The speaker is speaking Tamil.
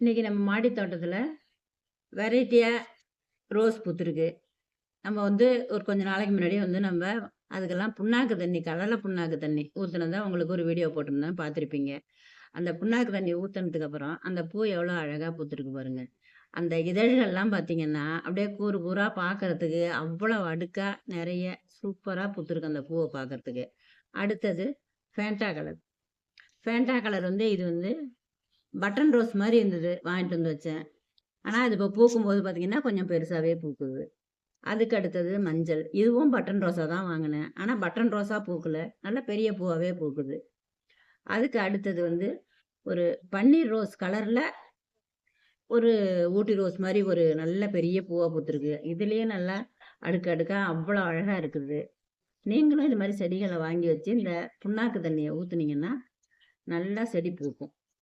இன்றைக்கி நம்ம மாடி தோட்டத்தில் வெரைட்டியாக ரோஸ் பூத்துருக்கு. நம்ம வந்து ஒரு கொஞ்ச நாளைக்கு முன்னாடி வந்து நம்ம அதுக்கெல்லாம் புண்ணாக்கு தண்ணி கடலை புண்ணாக்கு தண்ணி ஊற்றுனதான் உங்களுக்கு ஒரு வீடியோ போட்டிருந்தேன் பார்த்துருப்பீங்க. அந்த புண்ணாக்கு தண்ணி ஊற்றுனதுக்கு அப்புறம் அந்த பூ எவ்வளோ அழகாக பூத்துருக்கு பாருங்க. அந்த இதழ்கள்லாம் பார்த்தீங்கன்னா அப்படியே கூறு கூறாக பார்க்கறதுக்கு அவ்வளோ அடுக்காக நிறைய சூப்பராக பூத்துருக்கு அந்த பூவை பார்க்கறதுக்கு அடுத்தது ஃபேண்டா கலர். ஃபேண்டா கலர் வந்து இது வந்து பட்டன் ரோஸ் மாதிரி இருந்தது வாங்கிட்டு வந்து வச்சேன். ஆனால் அது இப்போ பூக்கும்போது பார்த்தீங்கன்னா கொஞ்சம் பெருசாகவே பூக்குது. அதுக்கு அடுத்தது மஞ்சள். இதுவும் பட்டன் ரோஸாக தான் வாங்கினேன். ஆனால் பட்டன் ரோஸாக பூக்கல. நல்ல பெரிய பூவாகவே பூக்குது. அதுக்கு அடுத்தது வந்து ஒரு பன்னீர் ரோஸ் கலரில் ஒரு ஊட்டி ரோஸ் மாதிரி ஒரு நல்ல பெரிய பூவாக பூத்துருக்கு. இதுலேயே நல்லா அடுக்கு அடுக்காக அவ்வளோ அழகாக இருக்குது. நீங்களும் இது மாதிரி செடிகளை வாங்கி வச்சு இந்த புண்ணாக்கு தண்ணியை ஊற்றுனீங்கன்னா நல்லா செடி பூக்கும்.